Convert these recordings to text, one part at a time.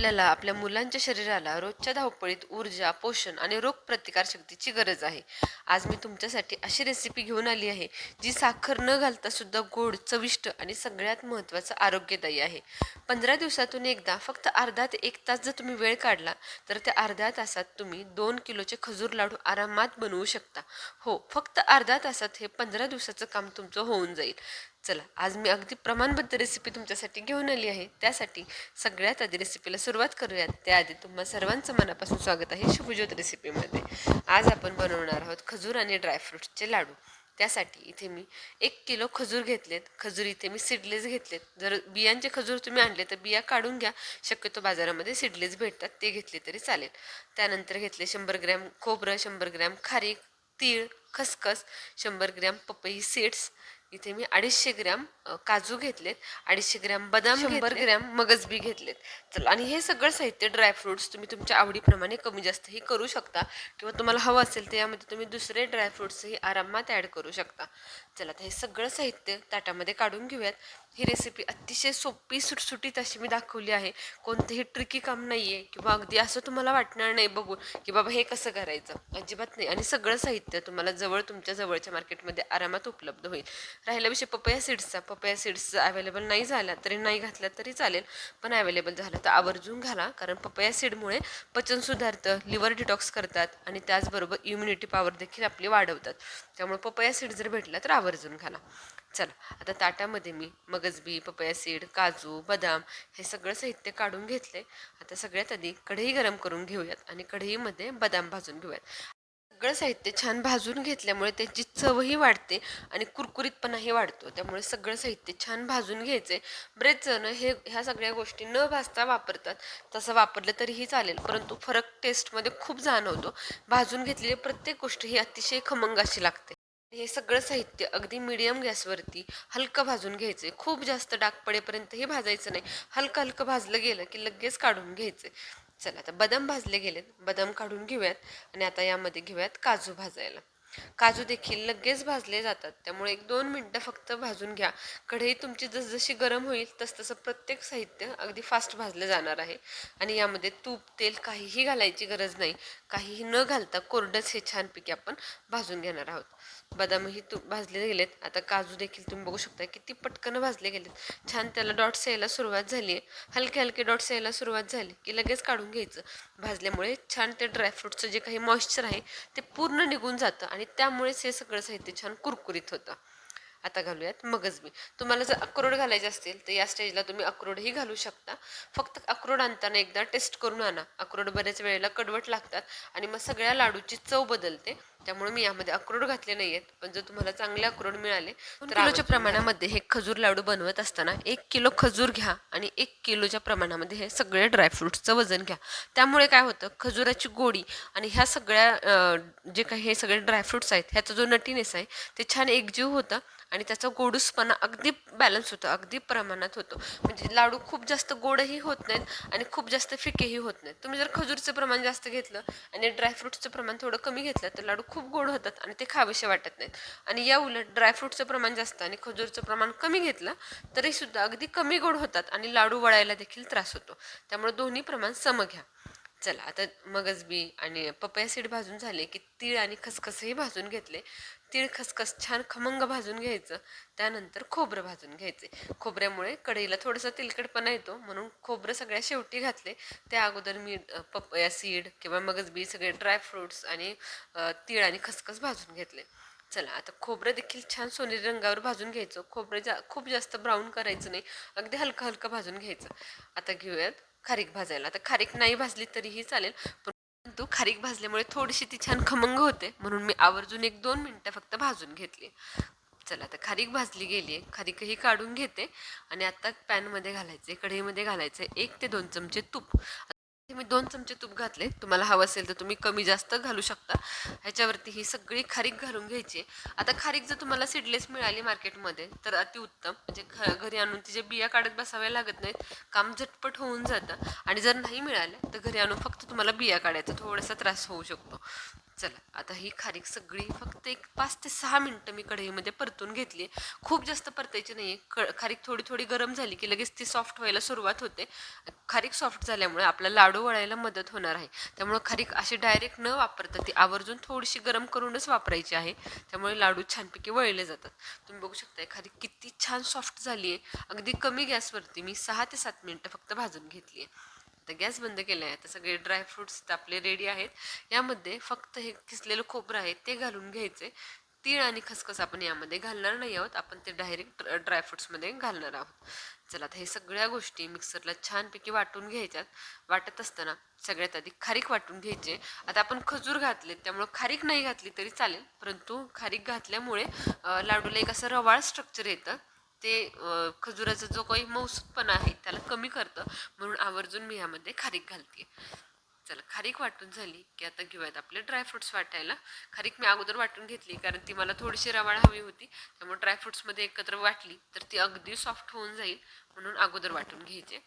आपल्याला आपल्या मुलांच्या शरीराला रोजच्या धावपळीत ऊर्जा पोषण आणि रोगप्रतिकार शक्तीची गरज आहे. आज मी तुमच्यासाठी अशी रेसिपी घेऊन आली आहे जी साखर न घालता सुद्धा गोड चविष्ट आणि सगळ्यात महत्त्वाचं आरोग्यदायी आहे. पंधरा दिवसातून एकदा फक्त अर्धा ते एक तास जर तुम्ही वेळ काढला तर त्या अर्ध्या तासात तुम्ही दोन किलोचे खजूर लाडू आरामात बनवू शकता. हो फक्त अर्ध्या तासात हे पंधरा दिवसाचं काम तुमचं होऊन जाईल. चला आज मी अगदी प्रमाणबद्ध रेसिपी तुमच्यासाठी घेऊन आली आहे. त्यासाठी सगळ्यात आधी रेसिपीला सुरुवात करूयात. त्याआधी तुम्हा सर्वांचं मनापासून स्वागत आहे शुभज्योत रेसिपीमध्ये आज आपण बनवणार आहोत खजूर आणि ड्रायफ्रूटचे लाडू. त्यासाठी इथे मी एक किलो खजूर घेतलेत. खजूर इथे मी सिडलेस घेतलेत. जर बियांचे खजूर तुम्ही आणले तर बिया काढून घ्या. शक्यतो बाजारामध्ये सिडलेस भेटतात ते घेतले तरी चालेल. त्यानंतर घेतले शंभर ग्रॅम खोबरं शंभर ग्रॅम खारीक तीळ खसखस शंभर ग्रॅम पपई सीड्स इथे मी अडीचशे ग्रॅम काजू घेतलेत अडीचशे ग्रॅम बदाम शंभर ग्रॅम. मगज बी घेतलेत. चला आणि हे सगळं साहित्य ड्रायफ्रुट्स तुम्ही तुमच्या आवडीप्रमाणे कमी जास्तही करू शकता किंवा तुम्हाला हवं असेल तर यामध्ये तुम्ही दुसरे ड्रायफ्रुट्सही आरामात ॲड करू शकता. चला तर हे सगळं साहित्य ताटामध्ये काढून घेऊयात. ही रेसिपी अतिशय सोपी सुटसुटीत अशी मी दाखवली आहे. कोणतंही ट्रिकी काम नाही आहे किंवा अगदी असं तुम्हाला वाटणार नाही बघून की बाबा हे कसं करायचं? अजिबात नाही. आणि सगळं साहित्य तुम्हाला जवळ तुमच्या जवळच्या मार्केटमध्ये आरामात उपलब्ध होईल. राहिला विषय पपया सीड्सचा पपया सीड्स अवेलेबल नाही झाला तरी नाही घातला तरी चालेल पण अवेलेबल झाला तर आवर्जून घाला. कारण पपया सीडमुळे पचन सुधारतं लिव्हर डिटॉक्स करतात आणि त्याचबरोबर इम्युनिटी पॉवर देखील आपली वाढवतात. त्यामुळे पपया सीड जर भेटला तर आवर्जून घाला. चला आता ताटामध्ये मी मगजबी पपया सीड काजू बदाम हे सगळं साहित्य काढून घेतले आता सगळ्यात आधी कढई गरम करून घेऊयात आणि कढईमध्ये बदाम भाजून घेऊयात. सगळं साहित्य छान भाजून घेतल्यामुळे त्याची चवही वाढते आणि कुरकुरीतपणाही वाढतो. त्यामुळे सगळं साहित्य छान भाजून घ्यायचे बरेच जण हे ह्या सगळ्या गोष्टी न भाजता वापरतात. तसं वापरलं तरीही चालेल परंतु फरक टेस्टमध्ये खूप जाणवतो. भाजून घेतलेली प्रत्येक गोष्ट ही अतिशय खमंग अशी लागते. हे सगळं साहित्य अगदी मिडियम गॅसवरती हलकं भाजून घ्यायचे खूप जास्त डाग पडेपर्यंतही भाजायचं नाही. हलकं हलकं भाजलं गेलं की लगेच काढून घ्यायचे चला आता बदाम भाजले गेलेत. बदाम काढून घेऊयात आणि आता यामध्ये घेऊयात काजू भाजायला. काजू देखील लगेच भाजले जातात. त्यामुळे एक दोन मिनटं फक्त भाजून घ्या. कढई तुमची जसजशी गरम होईल तसतसं प्रत्येक साहित्य अगदी फास्ट भाजलं जाणार आहे. आणि यामध्ये तूप तेल काहीही घालायची गरज नाही. काहीही न घालता कोरडंच हे छानपैकी आपण भाजून घेणार आहोत. बदामही तू भाजले गेलेत. आता काजू देखील तुम्ही बघू शकता किती पटकन भाजले गेलेत. छान त्याला डॉट्स यायला सुरुवात झाली. आहे हलके हलके डॉट्स यायला सुरुवात झाली की लगेच काढून घ्यायचं. भाजल्यामुळे छान ते ड्रायफ्रूटचं जे काही मॉइश्चर आहे ते पूर्ण निघून जातं आणि त्यामुळेच हे सगळं साहित्य छान कुरकुरीत होतं. आता घालूयात. मगजबी तुम्हाला जर अक्रोड घालायचे असतील तर या स्टेजला तुम्ही अक्रोडही घालू शकता. फक्त अक्रोड आणताना एकदा टेस्ट करून आणा. अक्रोड बऱ्याच वेळेला कडवट लागतात आणि मग सगळ्या लाडूची चव बदलते. त्यामुळे मी यामध्ये अक्रोड घातले नाही आहेत पण जर तुम्हाला चांगले अक्रोड मिळाले तर किलोच्या प्रमाणामध्ये हे खजूर लाडू बनवत असताना एक किलो खजूर घ्या आणि एक किलोच्या प्रमाणामध्ये हे सगळे ड्रायफ्रुट्सचं वजन घ्या. त्यामुळे काय होतं? खजुराची गोडी आणि ह्या सगळ्या जे काही हे सगळे ड्रायफ्रुट्स आहेत ह्याचा जो नटीनेस आहे ते छान एकजीव होतं. आणि त्याचा गोडूसपणा अगदी बॅलन्स होतो अगदी प्रमाणात होतो. म्हणजे लाडू खूप जास्त गोडही होत नाहीत आणि खूप जास्त फिकेही होत नाहीत. तुम्ही जर खजूरचं प्रमाण जास्त घेतलं आणि ड्रायफ्रुट्सचं प्रमाण थोडं कमी घेतलं तर लाडू खूप गोड होतात आणि ते खावेसे वाटत नाहीत. आणि या उलट ड्रायफ्रूटचं प्रमाण जास्त आणि खजूरचं प्रमाण कमी घेतलं तरी सुद्धा अगदी कमी गोड होतात आणि लाडू वळायला देखील त्रास होतो. त्यामुळे दोन्ही प्रमाण सम घ्या. चला आता मगजबी आणि पपया सीड भाजून झाले की तीळ आणि खसखसही भाजून घेतले. तीळ खसखस छान खमंग भाजून घ्यायचं. त्यानंतर खोबरं भाजून घ्यायचे. खोबऱ्यामुळे कढईला थोडासा तिलकटपणा येतो. म्हणून खोबरं सगळ्या शेवटी घातले. त्या अगोदर मी पपया सीड किंवा मगजबी सगळे ड्रायफ्रुट्स आणि तीळ आणि खसखस भाजून घेतले. चला आता खोबरं देखील छान सोनेरी रंगावर भाजून घ्यायचं. खोबरं जा खूप जास्त ब्राऊन करायचं नाही. अगदी हलकं हलकं भाजून घ्यायचं. आता घेऊयात खारीक भाजायला. आता खारीक नाही भाजली तरीही चालेल. पण परंतु खारीक भाजल्यामुळे थोडीशी ती छान खमंग होते. म्हणून मी आवर्जून एक दोन मिनटं फक्त भाजून घेतली. चला आता खारीक भाजली गेली आहे. खारीकही काढून घेते. आणि आता पॅनमध्ये घालायचे कढईमध्ये घालायचं आहे एक ते दोन चमचे तूप. ते मी दोन चमचे तूप घातले. तुम्हाला हवं असेल तर तुम्ही कमी जास्त घालू शकता. ह्याच्यावरती ही सगळी खारीक घालून घ्यायची. आता खारीक जर तुम्हाला सीडलेस मिळाली मार्केटमध्ये तर अतिउत्तम. म्हणजे घ घरी आणून तिचे बिया काढत बसाव्या लागत नाहीत. काम झटपट होऊन जातं. आणि जर नाही मिळालं तर घरी आणून फक्त तुम्हाला बिया काढायचा थोडासा त्रास होऊ शकतो. चला आता ही खारीक सगळी फक्त एक पाच ते सहा मिनटं मी कढईमध्ये परतून घेतली. खूप जास्त परतायची नाही क खारीक थोडी थोडी गरम झाली की लगेच ती सॉफ्ट व्हायला सुरुवात होते. खारीक सॉफ्ट झाल्यामुळे आपला लाडू वळायला मदत होणार आहे. त्यामुळे खारीक अशी डायरेक्ट न वापरता ती आवर्जून थोडीशी गरम करूनच वापरायची आहे. त्यामुळे लाडू छानपैकी वळले जातात. तुम्ही बघू शकताय खारीक किती छान सॉफ्ट झाली आहे अगदी कमी गॅसवरती मी सहा ते सात मिनटं फक्त भाजून घेतली आहे आता गॅस बंद केला आहे आता सगळे ड्रायफ्रुट्स आपले रेडी आहेत. यामध्ये फक्त हे किसलेलं खोबरं आहे ते घालून घ्यायचे. तीळ आणि खसखस आपण यामध्ये घालणार नाही आहोत आपण ते डायरेक्ट ड्रायफ्रुट्समध्ये घालणार आहोत. चला आता हे सगळ्या गोष्टी मिक्सरला छानपैकी वाटून घ्यायच्यात. वाटत असताना सगळ्यात आधी खारीक वाटून घ्यायचे. आता आपण खजूर घातले त्यामुळं खारीक नाही घातली तरी चालेल परंतु खारीक घातल्यामुळे लाडूला एक असं रवाळ स्ट्रक्चर येतं. ते खजुराचा जो काही मौसूदपणा आहे त्याला कमी करतं. म्हणून आवर्जून मी ह्यामध्ये खारीक घालते. चला खारीक वाटून झाली की आता घेऊयात आपले ड्रायफ्रुट्स वाटायला. खारीक मी अगोदर वाटून घेतली कारण ती मला थोडीशी रवाळ हवी होती. त्यामुळे ड्रायफ्रुट्समध्ये एकत्र वाटली तर ती अगदी सॉफ्ट होऊन जाईल म्हणून अगोदर वाटून घ्यायचे.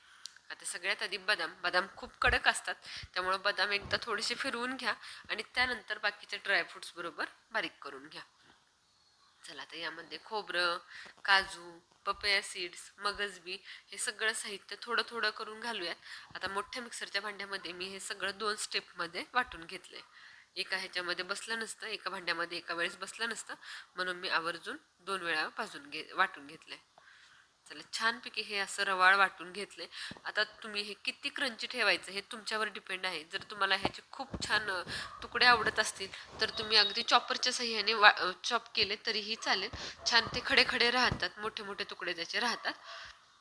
आता सगळ्यात आधी बदाम. बदाम खूप कडक असतात त्यामुळे बदाम एकदा थोडेसे फिरवून घ्या आणि त्यानंतर बाकीचे ड्रायफ्रुट्स बरोबर बारीक करून घ्या. चला तर यामध्ये खोबरं काजू पपया सीड्स मगजबी हे सगळं साहित्य थोडं थोडं करून घालूयात. आता मोठ्या मिक्सरच्या भांड्यामध्ये मी हे सगळं दोन स्टेपमध्ये वाटून घेतलं आहे एका ह्याच्यामध्ये बसलं नसतं एका भांड्यामध्ये एका वेळेस बसलं नसतं. म्हणून मी आवर्जून दोन वेळा भाजून घे वाटून घेतलं आहे मसाले छानपैकी हे असं रवाळ वाटून घेतले आता तुम्ही हे किती क्रंची ठेवायचं हे तुमच्यावर डिपेंड आहे. जर तुम्हाला ह्याचे खूप छान तुकडे आवडत असतील तर तुम्ही अगदी चॉपरच्या सहाय्याने वा चॉप केले तरीही चालेल. छान ते खडे खडे राहतात मोठे मोठे तुकडे त्याचे राहतात.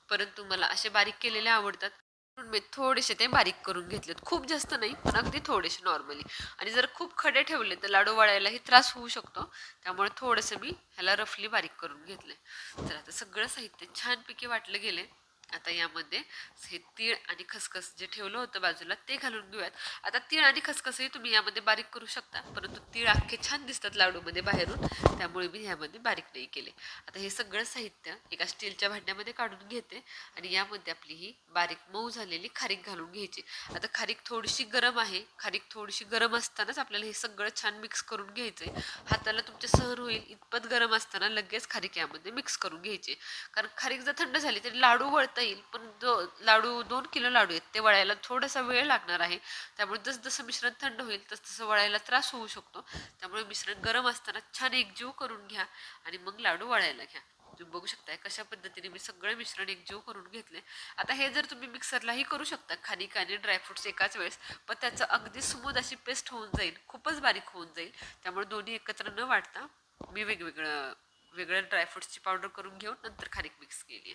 परंतु मला असे बारीक केलेले आवडतात. मी थोडेसे ते बारीक करून घेतलेत. खूप जास्त नाही पण अगदी थोडेसे नॉर्मली आणि जर खूप खडे ठेवले तर लाडू वळायलाही त्रास होऊ शकतो. त्यामुळे थोडंसं मी ह्याला रफली बारीक करून घेतले तर आता सगळं साहित्य छानपैकी वाटलं गेले आता यामध्ये हे तीळ आणि खसखस जे ठेवलं होतं बाजूला ते घालून घेऊयात. आता तीळ आणि खसखसही तुम्ही यामध्ये बारीक करू शकता परंतु तीळ अख्खे छान दिसतात लाडूमध्ये बाहेरून त्यामुळे मी ह्यामध्ये बारीक नाही केले. आता हे सगळं साहित्य एका स्टीलच्या भांड्यामध्ये काढून घेते आणि यामध्ये आपली ही बारीक मऊ झालेली खारीक घालून घ्यायची. आता खारीक थोडीशी गरम आहे खारीक थोडीशी गरम असतानाच आपल्याला हे सगळं छान मिक्स करून घ्यायचंय. हाताला तुमच्या सहन होईल इतपत गरम असताना लगेच खारीक यामध्ये मिक्स करून घ्यायची. कारण खारीक जर थंड झाली तरी लाडू वळता येईल. पण जो लाडू दोन किलो लाडू आहेत ते वळायला थोडासा वेळ लागणार आहे. त्यामुळे जसजसं जसं मिश्रण थंड होईल तसतसं तसं वळायला त्रास होऊ शकतो. त्यामुळे मिश्रण गरम असताना छान एकजीव करून घ्या आणि मग लाडू वळायला घ्या. तुम्ही बघू शकताय कशा पद्धतीने मी सगळं मिश्रण एकजीव करून घेतले आता हे जर तुम्ही मिक्सरलाही करू शकता खारीक आणि ड्रायफ्रुट्स एकाच वेळेस पण त्याचं अगदी स्मूद अशी पेस्ट होऊन जाईल. खूपच बारीक होऊन जाईल. त्यामुळे दोन्ही एकत्र न वाटता मी वेगवेगळं वेगळ्या ड्रायफ्रुट्सची पावडर करून घेऊन नंतर खारीक मिक्स केली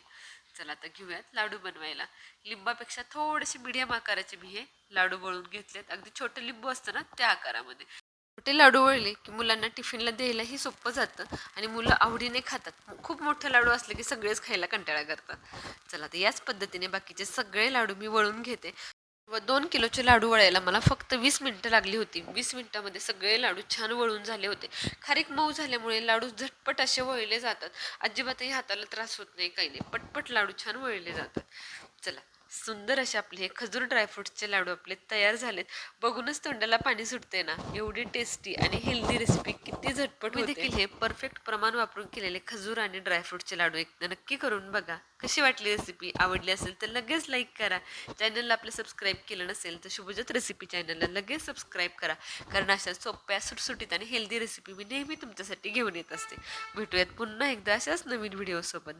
चला आता घेऊयात लाडू बनवायला. लिंबापेक्षा थोडेसे मीडियम आकाराचे मी हे लाडू वळून घेतलेत. अगदी छोटे लिंबू असतं ना त्या आकारामध्ये. छोटे लाडू वळले की मुलांना टिफिनला द्यायलाही सोपं जातं आणि मुलं आवडीने खातात. खूप मोठे लाडू असले की सगळेच खायला कंटाळा करतात. चला तर याच पद्धतीने बाकीचे सगळे लाडू मी वळून घेते. व दोन किलोचे लाडू वळायला मला फक्त वीस मिनिटं लागली होती. वीस मिनिटामध्ये सगळे लाडू छान वळून झाले होते. खारीक मऊ झाल्यामुळे लाडू झटपट असे वळले जातात. अजिबातही हाताला त्रास होत नाही काही नाही. पटपट लाडू छान वळले जातात. चला. सुंदर असे आपले हे खजूर ड्रायफ्रुट्सचे लाडू आपले तयार झालेत. बघूनच तोंडाला पाणी सुटते ना. एवढी टेस्टी आणि हेल्दी रेसिपी किती झटपट होते. देखील हे परफेक्ट प्रमाण वापरून केलेले खजूर आणि ड्रायफ्रुटचे लाडू एकदा नक्की करून बघा. कशी वाटली रेसिपी आवडली असेल तर लगेच लाईक करा. चॅनलला आपलं सबस्क्राईब केलं नसेल तर शुभजत रेसिपी चॅनलला लगेच सबस्क्राईब करा. कारण अशा सोप्या सुटसुटीत आणि हेल्दी रेसिपी मी नेहमी तुमच्यासाठी घेऊन येत असते. भेटूयात पुन्हा एकदा अशाच नवीन व्हिडिओसोबत